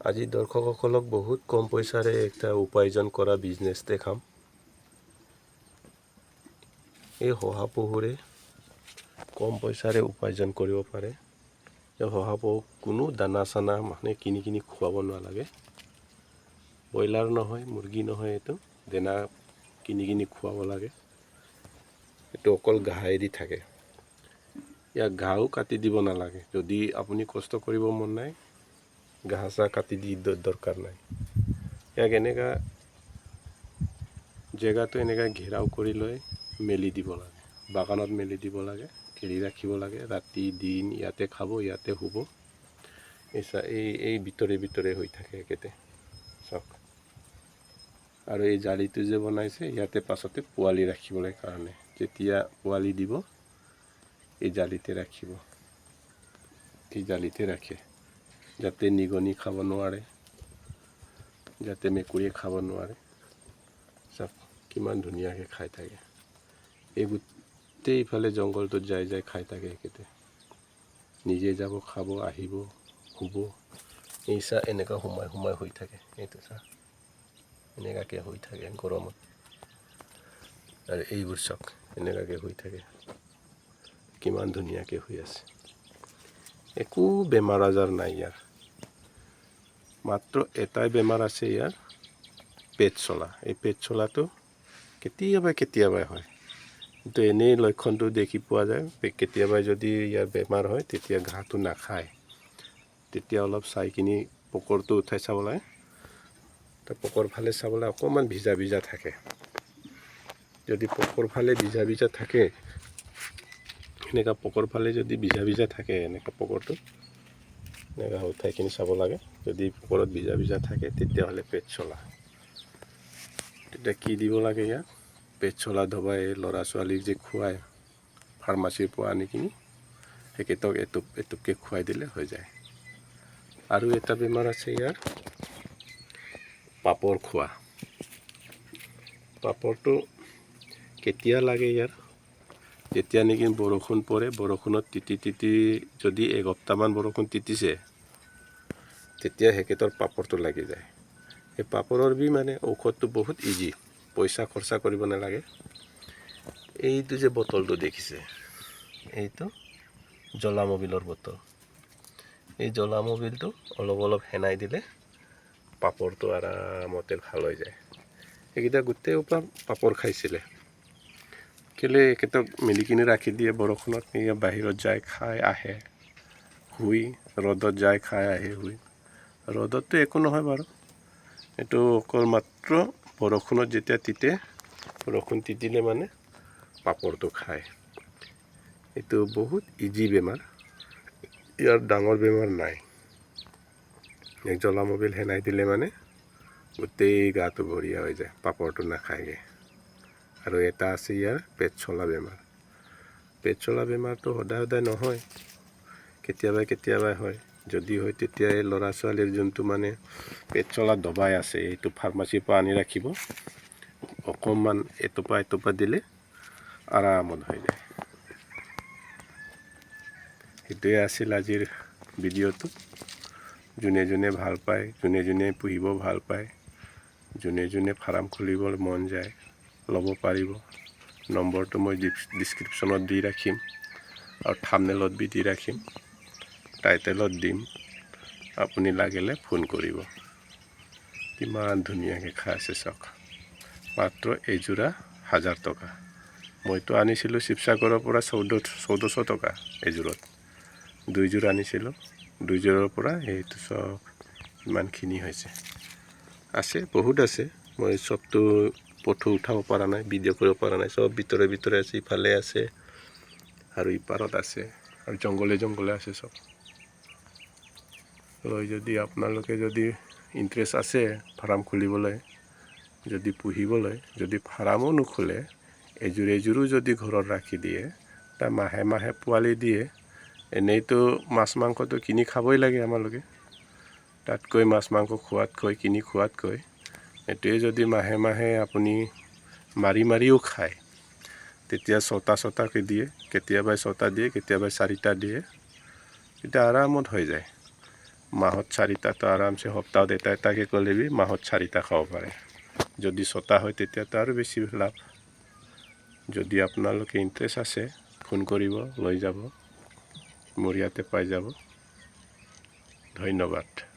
আজি দৰ্শকসকলক বহুত কম পইচাৰে এটা উপাৰ্জন কৰা বিজনেছ দেখাম। এই শহাপহুৰে কম পইচাৰে উপাৰ্জন কৰিব পাৰে। এই কোনো দানা চানা মানে কিনি কিনি খুৱাব নালাগে। ব্ৰইলাৰ নহয়, মুৰ্গী নহয় এইটো, দানা কিনি কিনি খুৱাব লাগে। এইটো অকল ঘাঁহেদি থাকে। ইয়াক ঘাঁহো কাটি দিব নালাগে। যদি আপুনি কষ্ট কৰিব মন নাই ঘাঁহ চাহ কাটি দি দ- দৰকাৰ নাই। ইয়াক এনেকা জেগাটো এনেকা ঘেৰাও কৰি লৈ মেলি দিব লাগে। বাগানত মেলি দিব লাগে, এৰি ৰাখিব লাগে, ৰাতি, দিন, ইয়াতে খাব, ইয়াতে শুব। এই এই ভিতৰে ভিতৰে হৈ থাকে একেতে। চাওক। আৰু এই জালিটো যে বনাইছে, ইয়াতে পাছতে পোৱালি ৰাখিবলৈ কাৰণে। যেতিয়া পোৱালি দিব, এই জালিতে ৰাখিব। এই জালিতে ৰাখে। যাতে নিগনি খাব নোৱাৰে, যাতে মেকুৰীয়ে খাব নোৱাৰে। চাওক কিমান ধুনীয়াকৈ খাই থাকে। এই গোটেই ইফালে জংঘলটোত যাই যাই খাই থাকে একেতে। নিজে যাব, খাব, আহিব, শুব। এই চাহ এনেকুৱা সোমাই সোমাই হৈ থাকে, এইটো চাহ এনেকুৱাকৈ হৈ থাকে গৰমত। আৰু এইবোৰ চাওক এনেকুৱাকৈ হৈ থাকে। কিমান ধুনীয়াকৈ হৈ আছে। একো বেমাৰ আজাৰ নাই ইয়াৰ। মাত্ৰ এটাই বেমাৰ আছে ইয়াৰ পেট চলা। এই পেট চলাটো কেতিয়াবা কেতিয়াবাই হয়। কিন্তু এনেই লক্ষণটো দেখি পোৱা যায়, পে- কেতিয়াবা যদি ইয়াৰ বেমাৰ হয়, তেতিয়া ঘাঁহটো নাখায়। তেতিয়া অলপ চাই কিনি পকৰটো উঠাই চাব লাগে। তো পকৰ ফালে চাবলৈ অকণমান ভিজা ভিজা থাকে। যদি পকৰ ফালে ভিজা ভিজা থাকে এনেকুৱা পকৰ ফালে যদি ভিজা ভিজা থাকে এনেকুৱা পকৰটো উঠাই কিনি চাব লাগে। যদি পকৰত ভিজা ভিজা থাকে তেতিয়াহ'লে পেট চলা। তেতিয়া কি দিব লাগে ইয়াক পেট চলা দবাই ল'ৰা ছোৱালীক যে খুৱায় ফাৰ্মাচীৰ পৰা আনি কিনি সেইকেইটাক এটুপ, এটুপকৈ খুৱাই দিলে হৈ যায়। আৰু এটা বেমাৰ আছে ইয়াৰ, পাপৰ খোৱা। পাপৰটো কেতিয়া লাগে ইয়াৰ? যেতিয়া নেকি বৰষুণ পৰে, বৰষুণত তিতি তিতি, যদি এসপ্তাহমান বৰষুণ তিতিছে তেতিয়া সেইকেইটাৰ পাপৰটো লাগি যায়। সেই পাপৰৰ বি মানে ঔষধটো বহুত ইজি পইচা খৰচা কৰিব নালাগে। এইটো যে বটলটো দেখিছে, এইটো জলামবিলৰ বটল। এই জলামবিলটো অলপ অলপ সেনাই দিলে পাপৰটো আৰামতে ভালো হৈ যায়। সেইকেইটা গোটেই পৰা পাপৰ খাইছিলে। কেলৈ একেইটাক মেলি কিনে ৰাখি দিয়ে, বৰষুণত বাহিৰত যায়, খাই আহে, শুই, ৰ'দত যায়, খাই আহে, শুই। ৰ'দততো একো নহয় বাৰু এইটো অকল মাত্ৰ বৰষুণত যেতিয়া তিতে বৰষুণ তিতিলে মানে পাপৰটো খায়। এইটো বহুত ইজি বেমাৰ। ইয়াৰ ডাঙৰ বেমাৰ নাই। জ্বলা মবিল সেনাই দিলে মানে গোটেই গাটো বঢ়িয়া হৈ যায় পাপৰটো নাখায়গৈ। আৰু এটা আছে ইয়াৰ পেট চলা বেমাৰ। পেট চলা বেমাৰটো সদায় সদায় নহয় কেতিয়াবা কেতিয়াবাই হয়। যদি হয় তেতিয়া এই ল'ৰা ছোৱালীৰ যোনটো মানে পেট চলা দবাই আছে, এইটো ফাৰ্মাচীৰ পৰা আনি ৰাখিব। অকণমান এটোপা এটোপা দিলে আৰামত হৈ যায়। সেইটোৱে আছিল আজিৰ ভিডিঅ'টো। যোনে যোনে ভালো পায়, যোনে যোনে পুহিব ভালো পায়, যোনে যোনে ফাৰ্ম খুলিবলৈ মন যায়, ল'ব পাৰিব। নম্বৰটো মই ডিছক্ৰিপশ্যনত দি ৰাখিম আৰু থামনেলত বি দি ৰাখিম। টাইটেলত দিম আপুনি লাগিলে ফোন কৰিব। কিমান ধুনীয়াকৈ খাই আছে চাওক। মাত্ৰ এইযোৰা হাজাৰ টকা। মইতো আনিছিলোঁ শিৱসাগৰৰ পৰা চৌধ চৌধশ টকা এইযোৰত দুইযোৰ আনিছিলোঁ। দুইযোৰৰ পৰা সেইটো চব ইমানখিনি হৈছে। আছে, বহুত আছে। মই চবটো ফটো উঠাব পৰা নাই, ভিডিঅ' কৰিব পৰা নাই। চব ভিতৰে ভিতৰে আছে, ইফালে আছে আৰু ইপাৰত আছে আৰু জংঘলে জংঘলে আছে চব। লৈ যদি আপোনালোকে যদি ইণ্টাৰেষ্ট আছে ফাৰ্ম খুলিবলৈ যদি পুহিবলৈ যদি ফাৰ্মো নোখোলে এযোৰ এযোৰো যদি ঘৰত ৰাখি দিয়ে তাৰ মাহে মাহে পোৱালি দিয়ে এনেইতো মাছ মাংসটো কিনি খাবই লাগে আমালোকে। তাতকৈ মাছ মাংস খোৱাতকৈ কিনি খোৱাতকৈ এইটোৱে যদি মাহে মাহে আপুনি মাৰি মাৰিও খায় তেতিয়া ছটা ছটাকৈ দিয়ে কেতিয়াবা ছটা দিয়ে কেতিয়াবা চাৰিটা দিয়ে তেতিয়া আৰামত হৈ যায়। মাহত চাৰিটাতো আরামসে সপ্তাহত এটা এটাকৈ ক'লেবি মাহত চাৰিটা খাব পাৰে। যদি ছটা হয় তেতিয়াতো আৰু বেছি লাভ। যদি আপোনালোকে ইণ্টাৰেষ্ট আছে, ফোন কৰিব, লৈ যাব, মোৰ ইয়াতে পাই যাব। ধন্যবাদ।